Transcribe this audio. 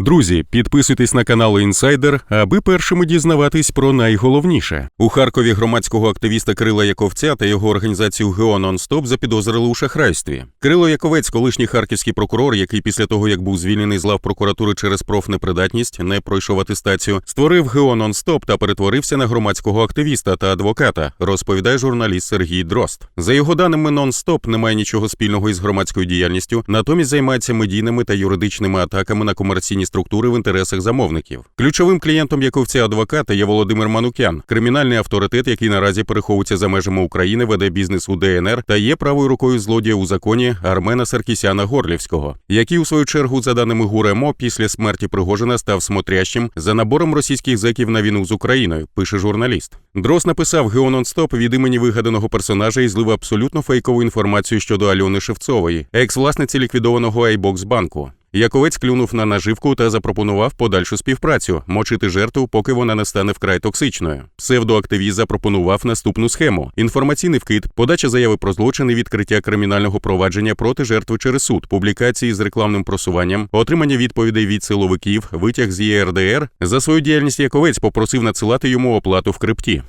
Друзі, підписуйтесь на канал Інсайдер, аби першими дізнаватись про найголовніше. У Харкові громадського активіста Крила Яковця та його організацію ГЕО Нонстоп запідозрили у шахрайстві. Крило Яковець, колишній харківський прокурор, який після того як був звільнений з лав прокуратури через профнепридатність, не пройшов атестацію, створив ГЕО Нонстоп та перетворився на громадського активіста та адвоката, розповідає журналіст Сергій Дрозд. За його даними, Нонстоп не має нічого спільного із громадською діяльністю, натомість займається медійними та юридичними атаками на комерційні структури в інтересах замовників. Ключовим клієнтом Яковця адвоката є Володимир Манукян, кримінальний авторитет, який наразі переховується за межами України, веде бізнес у ДНР та є правою рукою злодія у законі Армена Саркісяна Горлівського, який у свою чергу, за даними ГУРЕМО, після смерті Пригожина став смотрящим за набором російських зеків на війну з Україною. Пише журналіст. Дрос написав Геононстоп від імені вигаданого персонажа і злив абсолютно фейкову інформацію щодо Альони Шевцової, екс-власниці ліквідованого Айбокс банку. Яковець клюнув на наживку та запропонував подальшу співпрацю, мочити жертву, поки вона не стане вкрай токсичною. Псевдоактивіст запропонував наступну схему: інформаційний вкид, подача заяви про злочин і відкриття кримінального провадження проти жертви через суд, публікації з рекламним просуванням, отримання відповідей від силовиків, витяг з ЄРДР. За свою діяльність Яковець попросив надсилати йому оплату в крипті.